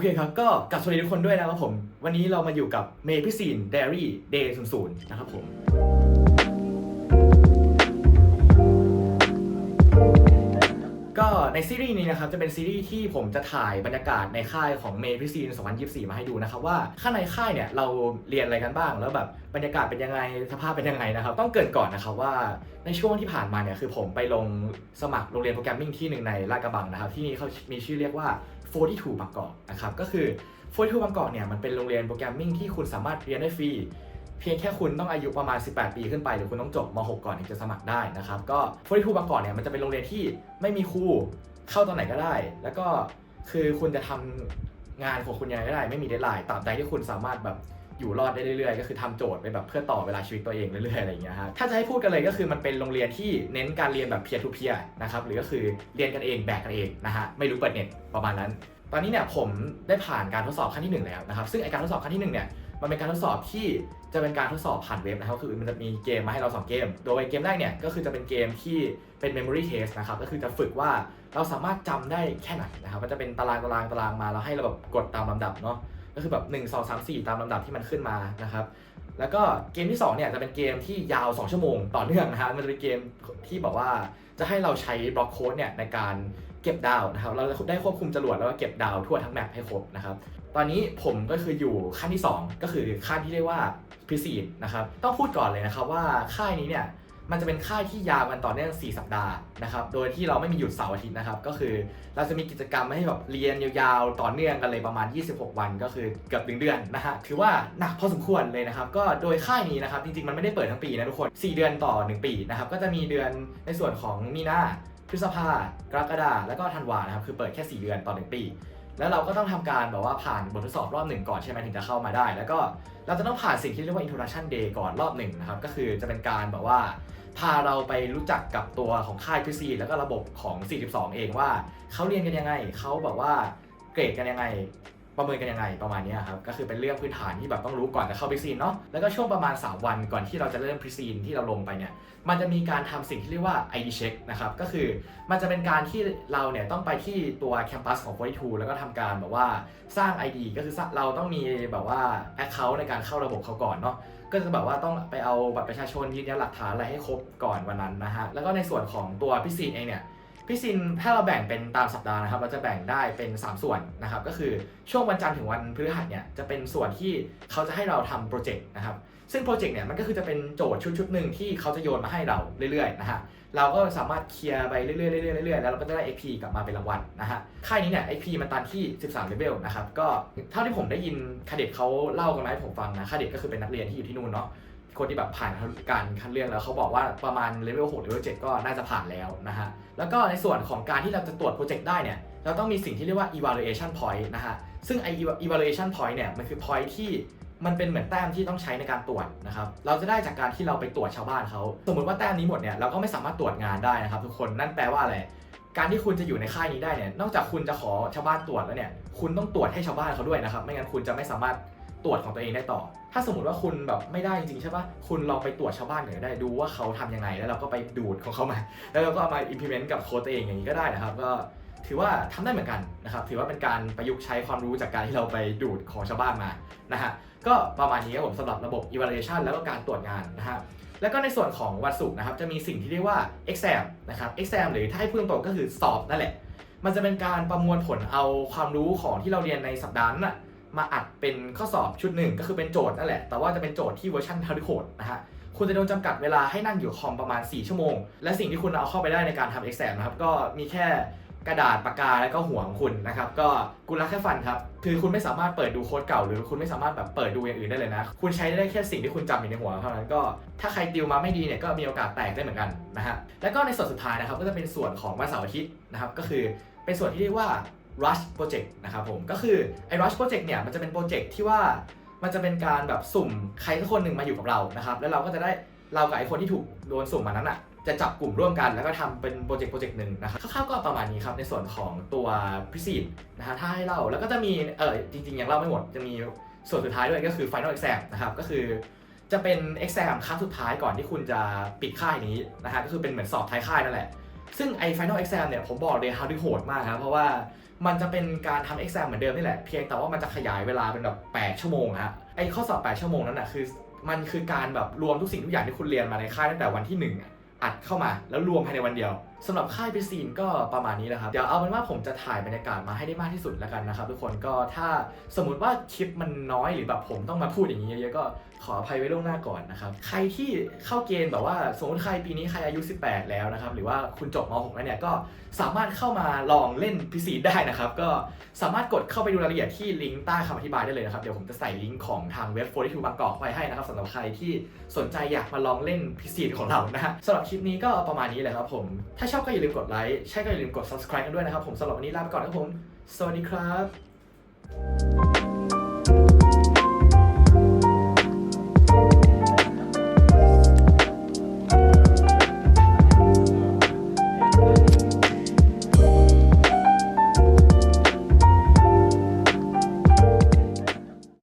เคครับก็กลับสวัสดีทุกคนด้วยนะครับผม วันนี้เรามาอยู่กับเมพิซีนเดรี่เดย์ศูนย์ศูนย์นะครับผม ในซีรีส์นี้นะครับจะเป็นซีรีส์ที่ผมจะถ่ายบรรยากาศในค่ายของเมพิซีน2024 มาให้ดูนะครับว่าข้างในค่ายเนี่ยเราเรียนอะไรกันบ้าง แล้วแบบบรรยากาศเป็นยังไงสภาพเป็นยังไงนะครับต้องเกรินก่อนนะครับว่าในช่วงที่ผ่านมาเนี่ยคือผมไปลงสมัครโรงเรียนโปรแกรมมิ่งที่หนึ่งในลาดกระบังนะครับที่นี่เขามีชื่อเรียกว่า42บางกอกนะครับก็คือ42บางกอกเนี่ยมันเป็นโรงเรียนโปรแกรมมิ่งที่คุณสามารถเรียนได้ฟรี เพียงแค่คุณต้องอายุประมาณ 18 ปีขึ้นไปหรือคุณต้องจบม .6 ก่อนถึงจะสมัครได้นะครับก็42บางกอกเนี่ยมันจะเป็นโรงเรียนที่ไม่มีครูเข้าตอนไหนก็ได้ แล้วก็คือคุณจะทำงานของคุณยังไงก็ได้ ไม่มีเดทไลน์ตราบใดที่คุณสามารถแบบอยู่รอดได้เรื่อยๆ ก็คือทำโจทย์ไปแบบเพื่อต่อเวลาชีวิตตัวเองเรื่อยๆอะไรอย่างเงี้ยฮะถ้าจะให้พูดกันเลยก็คือมันเป็นโรงเรียนที่เน้นการเรียนแบบเพียร์ทูเพียร์นะครับหรือก็คือเรียนกันเองแบกกันเองนะฮะไม่รู้เปิดเน็ตประมาณนั้น ตอนนี้เนี่ยผมได้ผ่านการทดสอบขั้นที่หนึ่งแล้วนะครับซึ่งไอการทดสอบขั้นที่หนึ่งเนี่ย มันเป็นการทดสอบที่จะเป็นการทดสอบผ่านเว็บนะครับคือมันจะมีเกมมาให้เรา 2 เกม โดยเกมแรกเนี่ยก็คือจะเป็นเกมที่เป็น memory test นะครับก็คือจะฝึกว่าเราสามารถจำได้แค่ไหนนะครับมันจะเป็นตารางตารางตารางมาแล้วให้เราแบบกดตามลำดับเนาะก็คือแบบ1 2 3 4 ตามลำดับที่มันขึ้นมานะครับแล้วก็เกมที่2เนี่ยจะเป็นเกมที่ยาว 2 ชั่วโมงต่อเนื่องนะฮะมันจะเป็นเกมที่บอกว่าจะให้เราใช้บล็อกโค้ดเนี่ยในการเก็บดาวนะครับเราได้ควบคุมจรวดแล้วก็เก็บดาวทั่วทั้งแมปให้ครบนะครับ อนนี้ผมก็คืออยู่ขั้นที่ 2 ก็คือขั้นที่เรียกว่าพิซีดนะครับ ต้องพูดก่อนเลยนะครับว่าค่ายนี้เนี่ยมันจะเป็นค่ายที่ยาวกันต่อเนื่อง 4 สัปดาห์นะครับ โดยที่เราไม่มีหยุดเสาร์อาทิตย์นะครับ ก็คือเราจะมีกิจกรรมให้แบบเรียนยาวๆ ต่อเนื่องกันเลยประมาณ 26 วันก็คือเกือบหนึ่งเดือนนะฮะ ถือว่าหนักพอสมควรเลยนะครับ ก็โดยค่ายนี้นะครับ จริงๆ มันไม่ได้เปิดทั้งปีนะทุกคน 4 เดือนต่อ 1 ปีนะครับ ก็จะมีเดือนในส่วนของมีนาพฤษภากรกฎาแล้วก็ธันวานะครับ คือเปิดแค่ 4 เดือนต่อ 1 ปี แล้วเราก็ต้องทำการแบบว่าผ่านบททดสอบรอบหนึ่งก่อนใช่ไหมถึงจะเข้ามาได้ แล้วก็เราจะต้องผ่านสิ่งที่เรียกว่า introduction day ก่อนรอบหนึ่งนะครับ ก็คือจะเป็นการแบบว่า พาเราไปรู้จักกับตัวของค่ายพิซีแล้วก็ระบบของ 42 เองว่าเขาเรียนกันยังไงเขาแบบว่าเกรดกันยังไง ประเมินกันยังไงประมาณนี้ครับก็คือเป็นเรื่องพื้นฐานที่แบบต้องรู้ก่อนจะเข้าพิซีนเนาะแล้วก็ช่วงประมาณ 3 วันก่อนที่เราจะเริ่มพิซีนที่เราลงไปเนี่ยมันจะมีการทำสิ่งที่เรียกว่า ID check นะครับก็คือมันจะเป็นการที่เราเนี่ยต้องไปที่ตัวแคมปัสของ42แล้วก็ทำการแบบว่าสร้าง ID ก็คือเราต้องมีแบบว่า Account ในการเข้าระบบเขาก่อนเนาะก็จะแบบว่าต้องไปเอาบัตรประชาชนยืนยันหลักฐานอะไรให้ครบก่อนวันนั้นนะฮะแล้วก็ในส่วนของตัวพิซีนเองเนี่ย พิซินถ้าเราแบ่งเป็นตามสัปดาห์นะครับ เราจะแบ่งได้เป็น 3 ส่วนนะครับ ก็คือช่วงวันจันทร์ถึงวันพฤหัสเนี่ยจะเป็นส่วนที่เขาจะให้เราทำโปรเจกต์นะครับ ซึ่งโปรเจกต์เนี่ยมันก็คือจะเป็นโจทย์ชุดชุดๆหนึ่งที่เขาจะโยนมาให้เราเรื่อยๆนะฮะเราก็สามารถเคลียร์ไปเรื่อยๆเรื่อยๆเรื่อยๆแล้วเราก็จะได้ XP กลับมาเป็นรางวัลนะฮะค่ายนี้เนี่ย XP มันตันที่ 13เลเวลนะครับก็เท่าที่ผมได้ยินคาเด็ดเขาเล่ากันมาให้ผมฟังนะคาเด็ดก็คือเป็นนักเรียนที่อยู่ที่นู่นเนาะ คนที่แบบผ่านการคัดเลือกแล้วเขาบอกว่าประมาณเลเวล6เลเวล7ก็น่าจะผ่านแล้วนะฮะแล้วก็ในส่วนของการที่เราจะตรวจโปรเจกต์ได้เนี่ยเราต้องมีสิ่งที่เรียกว่า evaluation point นะฮะซึ่งไอ evaluation point เนี่ยมันคือ point ที่มันเป็นเหมือนแต้มที่ต้องใช้ในการตรวจนะครับ เราจะได้จากการที่เราไปตรวจชาวบ้านเขา สมมติว่าแต้มนี้หมดเนี่ยเราก็ไม่สามารถตรวจงานได้นะครับ ทุกคน นั่นแปลว่าอะไร การที่คุณจะอยู่ในค่ายนี้ได้เนี่ย นอกจากคุณจะขอชาวบ้านตรวจแล้วเนี่ย คุณต้องตรวจให้ชาวบ้านเขาด้วยนะครับ ไม่งั้นคุณจะไม่สามารถ ตรวจของตัวเองได้ต่อ ถ้าสมมติว่าคุณแบบไม่ได้จริงๆใช่ปะคุณลองไปตรวจชาวบ้านหน่อยก็ได้ดูว่าเขาทำยังไง แล้วเราก็ไปดูดของเขามา แล้วเราก็เอามา implement กับโค้ดตัวเองอย่างนี้ก็ได้นะครับ ก็ถือว่าทำได้เหมือนกันนะครับ ถือว่าเป็นการประยุกต์ใช้ความรู้จากการที่เราไปดูดของชาวบ้านมานะฮะ ก็ประมาณนี้ครับผมสำหรับระบบ evaluation แล้วก็การตรวจงานนะฮะแล้วก็ในส่วนของวันศุกร์นะครับจะมีสิ่งที่เรียกว่า exam นะครับ exam หรือถ้าให้พูดตรงๆก็คือสอบนั่นแหละ มันจะเป็นการประมวลผลเอาความรู้ของที่เราเรียนในสัปดาห์นั้นน่ะ มาอัดเป็นข้อสอบชุดหนึ่งก็คือเป็นโจทย์นั่นแหละ แต่ว่าจะเป็นโจทย์ที่เวอร์ชันทาร์ดโคดนะฮะคุณจะโดนจำกัดเวลาให้นั่งอยู่คอมประมาณ 4 ชั่วโมง และสิ่งที่คุณเอาเข้าไปได้ในการทำ exam นะครับ ก็มีแค่กระดาษปากกาและก็หัวของคุณนะครับ ก็กุลาแค่ฟันครับ คือคุณไม่สามารถเปิดดูโค้ดเก่า หรือคุณไม่สามารถแบบเปิดดูอย่างอื่นได้เลยนะ คุณใช้ได้แค่สิ่งที่คุณจำอยู่ในหัวเท่านั้นก็ถ้าใครติวมาไม่ดีเนี่ยก็มีโอกาสแตกได้เหมือนกันนะฮะแล้วก็ในส่วนสุดท้ายนะครับก็จะเป็นส่วนของวันเสาร์อาทิตย์นะครับก็คือเป็นส่วนที่เรียกว่า rush project นะครับผมก็คือไอ้ rush project เนี่ยมันจะเป็นโปรเจกต์ที่ว่ามันจะเป็นการแบบสุ่มใครสักคนหนึ่งมาอยู่กับเรานะครับแล้วเราก็จะได้เรากับไอ้คนที่ถูกโดนสุ่มมานั้นอะจะจับกลุ่มร่วมกันแล้วก็ทำเป็นโปรเจกต์โปรเจกต์หนึ่งนะครับคร่าวๆก็ประมาณนี้ครับในส่วนของตัวพิซีดนะฮะถ้าให้เล่าแล้วก็จะมีเออจริงๆยังเล่าไม่หมดจะมีส่วนสุดท้ายด้วยก็คือ final exam นะครับก็คือจะเป็น exam ครั้งสุดท้ายก่อนที่คุณจะปิดค่ายนี้นะฮะก็คือเป็นเหมือนสอบท้ายค่ายนั่นแหละ ซึ่งไอ้ final exam เนี่ยผมบอกเลยฮาร์ดโหดมากครับ เพราะว่ามันจะเป็นการทำ exam เหมือนเดิมนี่แหละ เพียงแต่ว่ามันจะขยายเวลาเป็นแบบ 8 ชั่วโมงอะฮะไอ้ข้อสอบ 8 ชั่วโมงนั้นนะคือ มันคือการแบบรวมทุกสิ่งทุกอย่างที่คุณเรียนมาในค่ายตั้งแต่วันที่หนึ่งอัดเข้ามาแล้วรวมภายในวันเดียว สำหรับค่ายพิซีนก็ประมาณนี้แหละครับ เดี๋ยวเอาเป็นว่าผมจะถ่ายบรรยากาศมาให้ได้มากที่สุดแล้วกันนะครับ ทุกคนก็ถ้าสมมติว่าคลิปมันน้อยหรือแบบผมต้องมาพูดอย่างนี้เยอะๆก็ขออภัยไว้ล่วงหน้าก่อนนะครับ ใครที่เข้าเกณฑ์แบบว่าสมมติใครปีนี้ใครอายุ 18 แล้วนะครับ หรือว่าคุณจบม .6 แล้วเนี่ยก็สามารถเข้ามาลองเล่นพิซีนได้นะครับ ก็สามารถกดเข้าไปดูรายละเอียดที่ลิงก์ใต้คำอธิบายได้เลยนะครับเดี๋ยวผมจะใส่ลิงก์ของทางเว็บ42บางกอกไว้ให้นะครับสำหรับใครที่สนใจอยากมาลองเล่นพิซีของเรานะสำหรับคลิปนี้ก็ประมาณนี้แหละครับผมถ้าชอบก็อย่าลืมกดไลค์ใช่ก็อย่าลืมกด subscribe กันด้วยนะครับผมสำหรับวันนี้ลาไปก่อนครับผม สวัสดีครับ